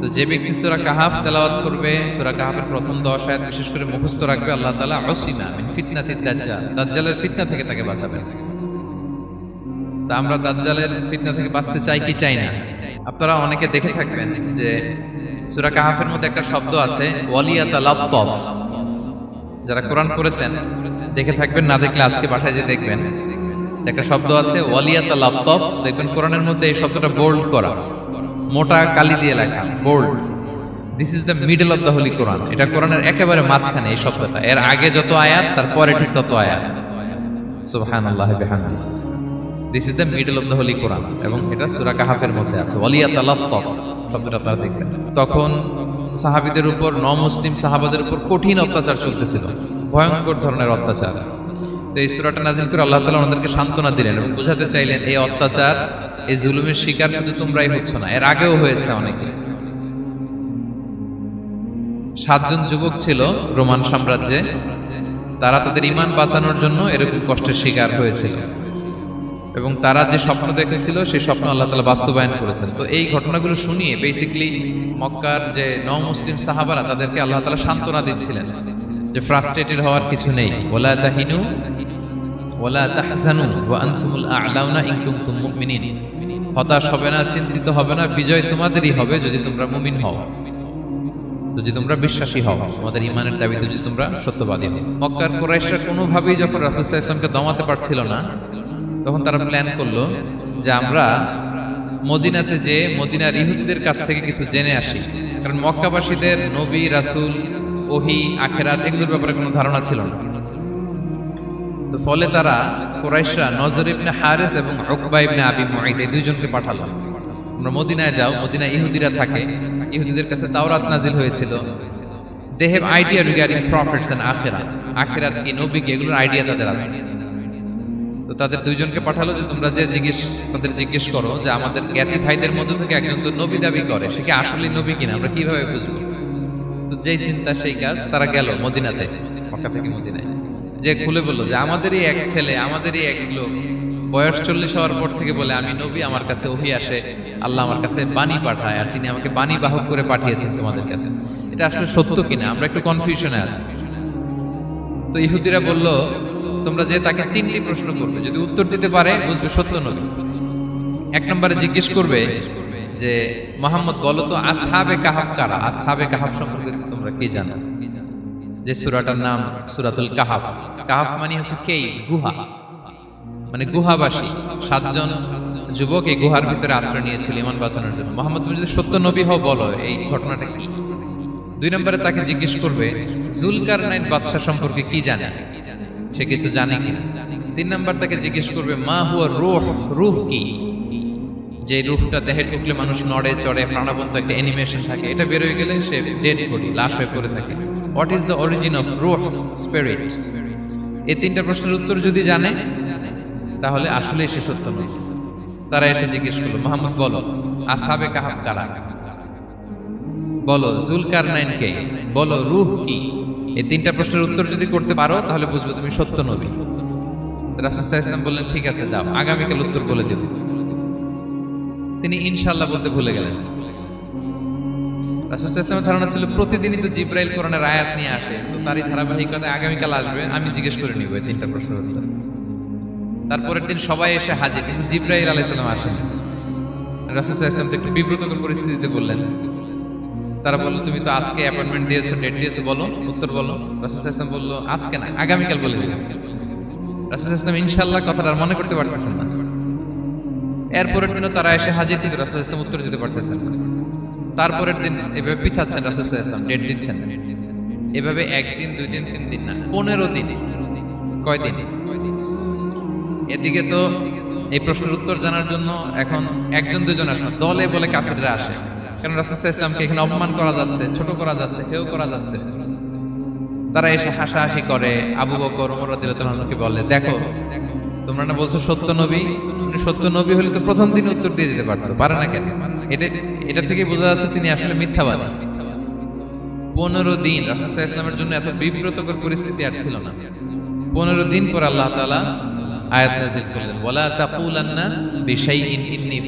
তো যে ব্যক্তি সুরা কাহাফ তেলাওয়াত করবে, সুরা কাহাফের প্রথম দশ আয়াত বিশেষ করে মুখস্থ রাখবে, আল্লাহ তাআলা অসিনা ফিতনাতি দাজ্জাল, দাজ্জালের ফিতনা থেকে তাকে বাঁচাবেন। তা আমরা দাজ্জালের ফিতনা থেকে বাঁচতে চাই কি চাই না? আপনারা অনেকে দেখে থাকবেন যে সুরা কাহাফের মধ্যে একটা শব্দ আছে, ওয়ালিয়াতা লাপ্তফ যারা কোরআন করেছেন দেখে থাকবেন, না দেখলে আজকে বাসায় যে দেখবেন। একটা শব্দ আছে, ওয়ালিয়াতা লাপ্তফ দেখবেন কোরআনের মধ্যে এই শব্দটা বোল্ড করা। মোটা কালি দিয়ে লেখা bold this is the middle of the holy Quran এটা কোরআনের একেবারে মাঝখানে এই শব্দটা। এর আগে যত আয়াত তার পরে ঠিক তত আয়াত। সুবহানাল্লাহ বিহামদিহি this is the middle of the holy Quran এবং এটা সুরা কাহাফের মধ্যে আছে। ওয়ালিয়াত লাত্তফ শব্দটা আপনারা দেখবেন। তখন সাহাবিদের উপর ন মুসলিম সাহাবাদের উপর কঠিন অত্যাচার চলতেছিল। ভয়ঙ্কর ধরনের অত্যাচার। তো এই সুরাটা নাজিল করে আল্লাহ তালা ওনাদেরকে সান্ত্বনা দিলেন এবং বোঝাতে চাইলেন, এই অত্যাচার, এই জুলুমের শিকার শুধু তোমরাই হচ্ছ না, এর আগেও হয়েছে অনেকে। সাতজন যুবক ছিল রোমান সাম্রাজ্যে, তারা তাদের ইমান বাঁচানোর জন্য এরকম কষ্টের শিকার হয়েছিল। এবং তারা যে স্বপ্ন দেখেছিল, সেই স্বপ্ন আল্লাহ তালা বাস্তবায়ন করেছেন। তো এই ঘটনাগুলো শুনিয়ে বেসিকলি মক্কার যে ন মুসলিম সাহাবারা তাদেরকে আল্লাহ তালা সান্ত্বনা দিচ্ছিলেন যে ফ্রাস্ট্রেটেড হওয়ার কিছু নেই। ওলা তাহিনু ওলা তাহজানু ওয়া আনতুমুল আ'লাউনা ইন কুনতুম মুমিনিন। হতাশ হবে না, চিন্তিত হবে না, বিজয় তোমাদেরই হবে যদি তোমরা মুমিন হও। যদি তোমরা বিশ্বাসী হও আমাদের ইমানের দাবিতে যদি তোমরা সত্যবাদী হও। মক্কার কোরাইশরা কোনোভাবেই যখন সাল্লাল্লাহু দমাতে পারছিল না, তখন তারা প্ল্যান করল যে আমরা মদিনাতে যে মদিনার ইহুদিদের কাছ থেকে কিছু জেনে আসি। কারণ মক্কাবাসীদের নবী, রাসূল, ওহি, আখেরাত এগুলোর ব্যাপারে কোনো ধারণা ছিল না। তো ফলে তারা কোরাইশরা নজর ইবনে হারেস এবং উকবা ইবনে আবি মুঈদ, এই দুইজনকে পাঠালো। তোমরা মদিনায় যাও মদিনা ইহুদিরা থাকে। ইহুদিদের কাছে তাওরাত নাজিল হয়েছিল। They have idea regarding profits and আখেরাত আখেরাত কি নবী কি, এগুলোর আইডিয়া তাদের আছে। তো তাদের দুইজনকে পাঠালো যে তোমরা যে জিজ্ঞেস, তাদের জিজ্ঞেস করো যে আমাদের জ্ঞাতি ভাইদের মধ্যে থেকে একজন তো নবী দাবি করে, সে কি আসলে নবী কিনা, আমরা কীভাবে বুঝব? তো যেই চিন্তা, সেই কাজ তারা গেল মদিনাতে, মক্কা থেকে মদিনায়। যে খুলে বলল যে, আমাদেরই এক ছেলে, আমাদেরই এক লোক। বয়স চল্লিশ হওয়ার পর থেকে বলে, আমি নবী, আমার কাছে ওহি আসে। আল্লাহ আমার কাছে বাণী পাঠায় আর তিনি আমাকে বাণী বাহক করে পাঠিয়েছেন তোমাদের কাছে। এটা আসলে সত্য কিনা? আমরা একটু কনফিউশনে আছি। তো ইহুদিরা বলল, তোমরা যে তাকে তিনটি প্রশ্ন করবে, যদি উত্তর দিতে পারে, বুঝবে সত্য নবী। এক নম্বরে জিজ্ঞেস করবে যে, মোহাম্মদ, বলো তো, আসহাবে কাহাফ কারা? আসহাবে কাহাফ সম্পর্কে তোমরা কি জানো? যে সুরাটার নাম সুরাতুল কাহাফ। কাহাফ মানে হচ্ছে কেই গুহা। মানে গুহাবাসী। সাতজন যুবক এই গুহার ভিতরে আশ্রয় নিয়েছিল ইমান বাঁচানোর জন্য। মোহাম্মদ, তুমি যদি সত্য নবী হও, বলো এই ঘটনাটা কি? দুই নম্বরে তাকে জিজ্ঞেস করবে জুলকার নাইন বাদশাহ সম্পর্কে কি জানে? সে কিছু জানে কি? তিন নম্বর তাকে জিজ্ঞেস করবে, মা হুয়া রুহ? রুহ কি? যে রুহটা দেহে ঢুকলে মানুষ নড়ে, চড়ে, প্রাণবন্ত একটা অ্যানিমেশন থাকে, এটা বেরোয় গেলে সে ডেড বডি লাশ হয়ে পড়ে থাকে। What is the origin of রুহ স্পিরিট এই তিনটা প্রশ্নের উত্তর যদি জানে, তাহলে আসলে সে সত্য নয়। তারা এসে জিজ্ঞেস করল, মোহাম্মদ, বলো, আসাবে কাহাব কারা? বলো জুলকার নাইন কে? বলো, রুহ কি? এই তিনটা প্রশ্নের উত্তর যদি করতে পারো, তাহলে বুঝবে তুমি সত্য নবী। রাসুসাহ ইসলাম বললেন, ঠিক আছে, যাও, আগামীকাল উত্তর বলে দেব। তিনি ইনশাল্লাহ বলতে ভুলে গেলেন। রাসুসাহ ইসলামের ধারণা ছিল প্রতিদিনই তো জিব্রাইল কোরআনের আয়াত নিয়ে আসে। তো তারই ধারাবাহিকতায় আগামীকাল আসবে, আমি জিজ্ঞেস করে নিব এই তিনটা উত্তর। তারপরের দিন সবাই এসে হাজির, কিন্তু জিব্রাইল আলাইসালাম আসেন। রাসুসাহ ইসলাম তো একটু বিব্রতকর পরিস্থিতিতে বললেন, তারা বলল, তুমি তো আজকে অ্যাপয়েন্টমেন্ট দিয়েছ ডেট দিয়েছ, বলো, উত্তর বলো। রাসুল ইসলাম বলল, আজকে না, আগামীকাল বলে দিলাম। রাসুল ইসলাম ইনশাল্লাহ কথাটা আর মনে করতে পারতেছেন না। এরপরের দিনও তারা এসে হাজির, কিন্তু রাসুল ইসলাম উত্তর দিতে পারতেছেন না। তারপরের দিন এভাবে পিছাচ্ছেন রাসুল ইসলাম ডেট দিচ্ছেন এভাবে একদিন দুই দিন, তিন দিন না, পনেরো দিন। কয়দিন এদিকে তো এই প্রশ্নের উত্তর জানার জন্য এখন একজন, দুজন আসে দলে বলে কাফিররা আসে। কারণ রাসুল ইসলামকে এখানে অপমান করা যাচ্ছে, ছোট করা যাচ্ছে, কেউ করা যাচ্ছে তারা এসে হাসাহাসি করে, আবু বকর ওমর রাদিয়াল্লাহুকে বলে, দেখো, তোমরা না বলছো সত্য নবী? উনি সত্য নবী হলে তো প্রথম দিন উত্তর দিয়ে দিতে পারতো, পারে না কেন? এটা এটা থেকে বোঝা যাচ্ছে তিনি আসলে মিথ্যাবাদী। পনেরো দিন রাসুসাহ ইসলামের জন্য এত বিব্রতকর পরিস্থিতি আর ছিল না। পনেরো দিন পর আল্লাহ তাআলা আয়াত নাজিল করলেন ইন্নী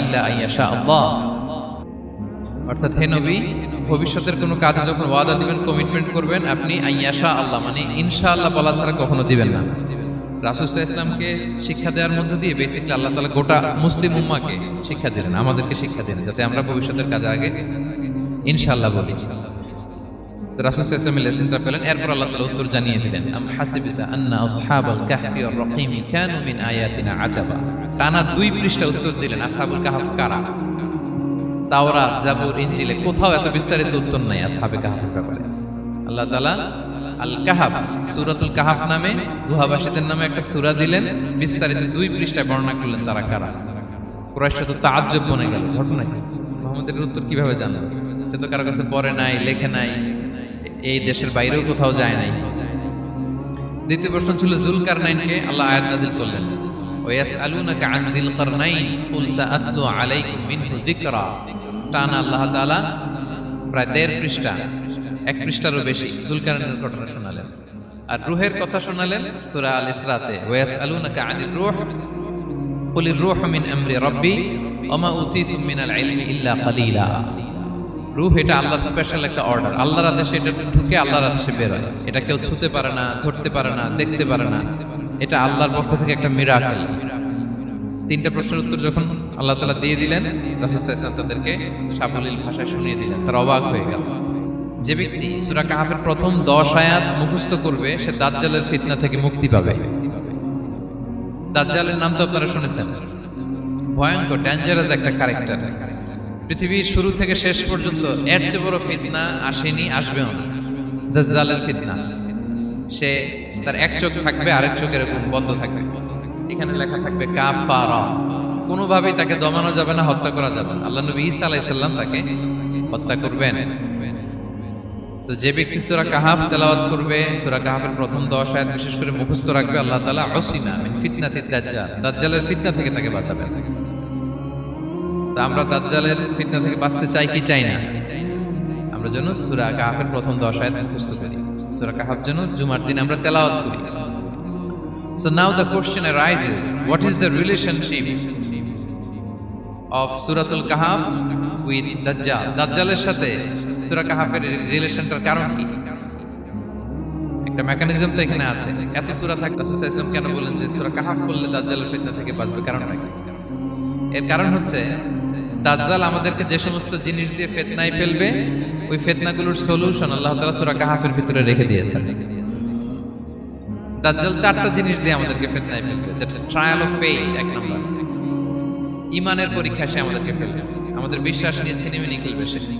ইল্লা আইয়াশা আল্লাহ। অর্থাৎ হে নবী, ভবিষ্যতের কোনো কাজে যখন ওয়াদা দিবেন, কমিটমেন্ট করবেন, আপনি আইয়াশা আল্লাহ মানে ইনশাআল্লাহ বলা ছাড়া কখনো দিবেন না। রাসুসাহ ইসলামকে শিক্ষা দেওয়ার মধ্য দিয়ে বেসিকলি আল্লাহ তালা গোটা মুসলিম উম্মাকে শিক্ষা দিলেন, আমাদেরকে শিক্ষা দিলেন, যাতে আমরা ভবিষ্যতের কাজে আগে ইনশাল্লাহ বলি। তো রাসুসাহ ইসলামের লেসেনটা পেলেন, এরপর আল্লাহ তালা উত্তর জানিয়ে দিলেন, আম হাসিবিতা আন্না আসহাবাল কাহফি ওর রহিমি কানু মিন আয়াতিনা আজাবা। টানা দুই পৃষ্ঠা উত্তর দিলেন, আসহাবুল কাহফ কারা? তাওরাত, জাবুর ইঞ্জিলে কোথাও এত বিস্তারিত উত্তর নাই, আসহাবে কাহাফের ব্যাপারে। আল্লাহ তাআলা আল কাহাফ সূরাতুল কাহাফ নামে গুহাবাসীদের নামে একটা সুরা দিলেন। বিস্তারিত দুই পৃষ্ঠায় বর্ণনা করলেন তারা কারা। কুরাইশরা তো তাজ্জব বনে গেল, ঘটনা কি? মোহাম্মদের উত্তর কীভাবে জানবে? সে তো কারও কাছে পড়ে নাই, লেখে নাই, এই দেশের বাইরেও কোথাও যায় নাই। দ্বিতীয় প্রশ্ন ছিল, জুলকারনাইনকে আল্লাহ আয়াত নাজিল করলেন। ওয়াসআলুনাকা আন যিল কারনাইন কুল সাআতলু আলাইকুম মিনহু যিকরা। টানা আল্লাহ তাআলা প্রায় দেড় পৃষ্ঠা এক পৃষ্ঠারও বেশি। জুলকারনাইনের ঘটনা শোনালেন। আর রুহের কথা শোনালেন সূরা আল ইসরাতে। ওয়াসআলুনাকা আনির রূহ। কুলির রূহ মিন আমরি রাব্বি। ওমা উতিতুম মিনাল ইলমি ইল্লা কালিলা। রূহ এটা আল্লাহর স্পেশাল একটা অর্ডার আল্লাহর আদেশে এটা ঢুকে আল্লাহর আদেশে বের হয় এটা কেউ ছুতে পারে না, ধরতে পারে না, দেখতে পারে না। এটা আল্লাহর পক্ষ থেকে একটা মিরাকেল তিনটা প্রশ্নের উত্তর যখন আল্লাহ তালা দিয়ে দিলেন তাদেরকে সাবলীল ভাষায় শুনিয়ে দিলেন। তারা অবাক হয়ে গেল। যে ব্যক্তি সূরা কাহাফের প্রথম দশ আয়াত মুখস্থ করবে, সে দাজ্জালের ফিতনা থেকে মুক্তি পাবে। দাজ্জালের নাম তো আপনারা শুনেছেন। ভয়ঙ্কর ডেঞ্জারাস একটা ক্যারেক্টার পৃথিবীর শুরু থেকে শেষ পর্যন্ত এর চেয়ে বড় ফিতনা আসেনি, আসবেও না। দাজ্জালের ফিতনা। সে তার এক চোখ থাকবে, আরেক চোখ এরকম বন্ধ থাকবে। এখানে লেখা থাকবে, কাফারা। কোনোভাবেই তাকে দমানো যাবে না, হত্যা করা যাবে না। আল্লাহ নবী ঈসা আলাইসাল্লাম তাকে হত্যা করবেন। তো যে ব্যক্তি সুরা কাহাফ তেলাওয়াত করবে সুরা কাহাফের প্রথম দশ আয়াত বিশেষ করে মুখস্থ রাখবে আল্লাহ তাআলা অসিনা ফিতনাতিদ দাজ্জাল দাজ্জালের ফিতনা থেকে তাকে বাঁচাবেন। তা আমরা দাজ্জালের ফিতনা থেকে বাঁচতে চাই কি চাই না? আমরা যেন সুরা কাহাফের প্রথম দশ আয়াত মুখস্থ করি। সূরা কাহাফ যেন জুমার দিন আমরা তেলাওয়াত করি। So now the question arises, what is the relationship of Suratul Kahf with Dajjal? দাজ্জালের সাথে সূরা কাহাফের রিলেশনটার কারণ কি? একটা মেকানিজম তো এখানে আছে। এত সূরা থাকতে কেন যে সূরা কাহাফ দাজ্জালের ফিতনা থেকে বাঁচবে? কারণটা কি এর কারণ হচ্ছে, দাজ্জাল আমাদেরকে যে সমস্ত জিনিস দিয়ে ফেতনায় ফেলবে, ওই ফেতনাগুলোর সলিউশন আল্লাহ তাআলা সূরা কাহাফের ভিতরে রেখে দিয়েছেন। দাজ্জাল চারটা জিনিস দিয়ে আমাদেরকে ফেতনায় ফেলবে। ট্রায়াল অফ ফেইথ এক নম্বর। ইমানের পরীক্ষা সে আমাদেরকে ফেলবে। আমাদের বিশ্বাস নিয়ে ছিনিমিনি খেলবে সে।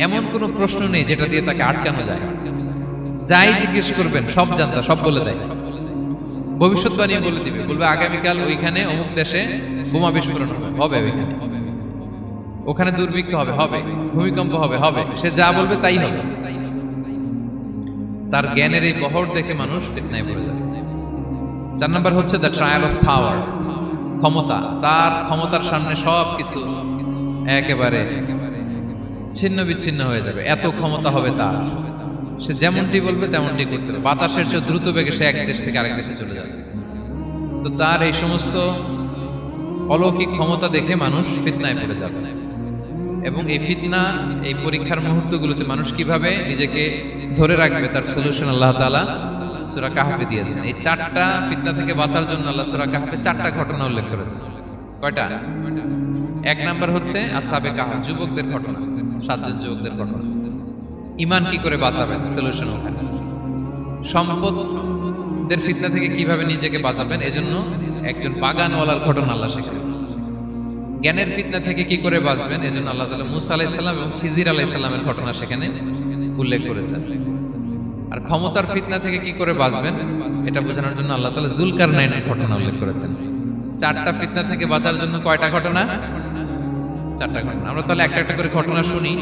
এমন কোনো প্রশ্ন নেই যেটা দিয়ে তাকে আটকানো যায়। যাই জিজ্ঞেস করবেন, সব জানতা, সব বলে দেয়। ভবিষ্যৎবাণী বলে দিবে। বলবে, আগামীকাল ওইখানে অমুক দেশে বোমা বিস্ফোরণ হবে। হবে ওখানে দুর্ভিক্ষ হবে হবে। ভূমিকম্প হবে হবে। সে যা বলবে তাই হবে। তার জ্ঞানের এই বহর দেখে মানুষ ফিতনায় পড়ে যাবে চার নম্বর হচ্ছে দ্য ট্রায়াল অফ পাওয়ার ক্ষমতা। তার ক্ষমতার সামনে সব কিছু একেবারে ছিন্ন বিচ্ছিন্ন হয়ে যাবে। এত ক্ষমতা হবে তার। সে যেমনটি বলবে, তেমনটি করতে হবে বাতাসের চেয়ে দ্রুত বেগে সে এক দেশ থেকে আরেক দেশে চলে যাবে। তো তার এই সমস্ত অলৌকিক ক্ষমতা দেখে মানুষ ফিতনায় পড়ে যাবে। এবং এই ফিতনা, এই পরীক্ষার মুহূর্তগুলোতে মানুষ কীভাবে নিজেকে ধরে রাখবে তার সলিউশন আল্লাহ তাআলা সূরা কাহফে দিয়েছেন। এই চারটা ফিতনা থেকে বাঁচার জন্য আল্লাহ সূরা কাহফে চারটা ঘটনা উল্লেখ করেছেন। কয়টা? এক নাম্বার হচ্ছে আসহাবে কাহফ যুবকদের ঘটনা, সাতজন যুবকদের ঘটনা। ইমান কি করে বাঁচাবেন? সলিউশন ওখানে। ফিতনা থেকে কীভাবে নিজেকে বাঁচাবেন? এজন্য একজন বাগানওয়ালার ঘটনা আল্লাহ সেখানে জ্ঞানের ফিতনা থেকে কি করে বাঁচবেন? এজন্য আল্লাহ তাআলা মুসা আলাইহিসসালাম এবং খিজির আলাইহিসসালামের ঘটনা সেখানে উল্লেখ করেছেন। আর ক্ষমতার ফিতনা থেকে কি করে বাঁচবেন? এটা বোঝানোর জন্য আল্লাহ তাআলা জুলকার নাইনের ঘটনা উল্লেখ করেছেন। চারটা ফিতনা থেকে বাঁচার জন্য কয়টা ঘটনা? চারটা ঘটনা। আমরা তাহলে একটা একটা করে ঘটনা শুনি।